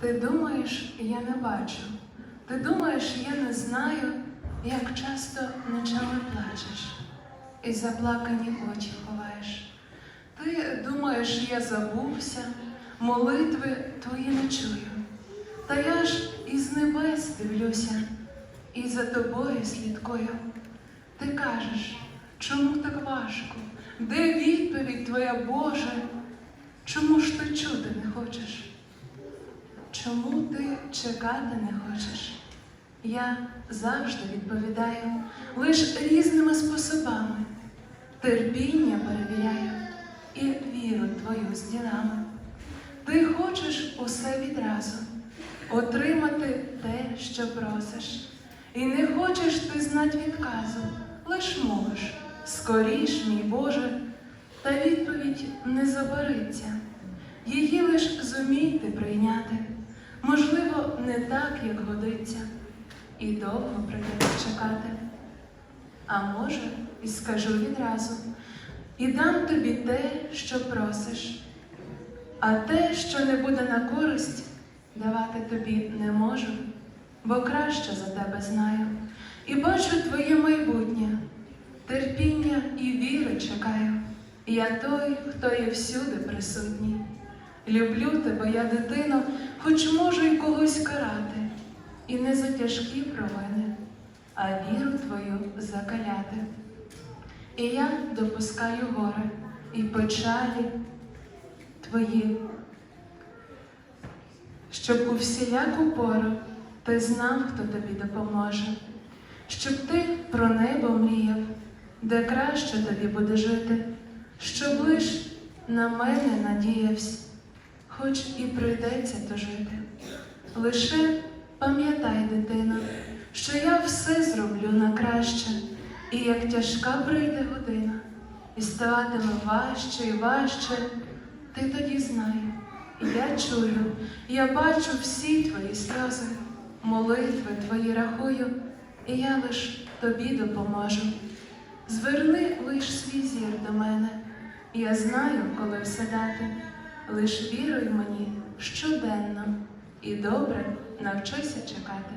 Ти думаєш, я не бачу. Ти думаєш, я не знаю, як часто ночами плачеш і заплакані очі ховаєш. Ти думаєш, я забувся, молитви твої не чую. Та я ж із небес дивлюся і за тобою слідкую. Ти кажеш, чому так важко? Де відповідь твоя Боже? Чому ж ти чути не хочеш? Чому ти чекати не хочеш? Я завжди відповідаю лиш різними способами. Терпіння перевіряю і віру твою з ділами. Ти хочеш усе відразу, отримати те, що просиш. І не хочеш ти знать відказу, лиш мовиш, скоріш, мій Боже, та відповідь не забариться. Її лиш зумійте прийняти, можливо, не так, як годиться, і довго прийдеться чекати. А може, і скажу відразу, і дам тобі те, що просиш, а те, що не буде на користь, давати тобі не можу, бо краще за тебе знаю, і бачу твоє майбутнє, терпіння і віри чекаю. Я той, хто є всюди присутній. Люблю тебе, я дитино, хоч можу й когось карати, і не за тяжкі провини, а віру твою закаляти. І я допускаю горе і печалі твої, щоб у всіляку пору ти знав, хто тобі допоможе, щоб ти про небо мріяв, де краще тобі буде жити, щоб лиш на мене надіявся, хоч і прийдеться то жити. Лише пам'ятай, дитино, що я все зроблю на краще, і як тяжка прийде година, і ставатиме важче і важче, ти тоді знай, я чую, я бачу всі твої сльози, молитви твої рахую, і я лиш тобі допоможу. Зверни лиш свій зір до мене, я знаю, коли все дати. Лиш віруй мені щоденно і добре навчися чекати.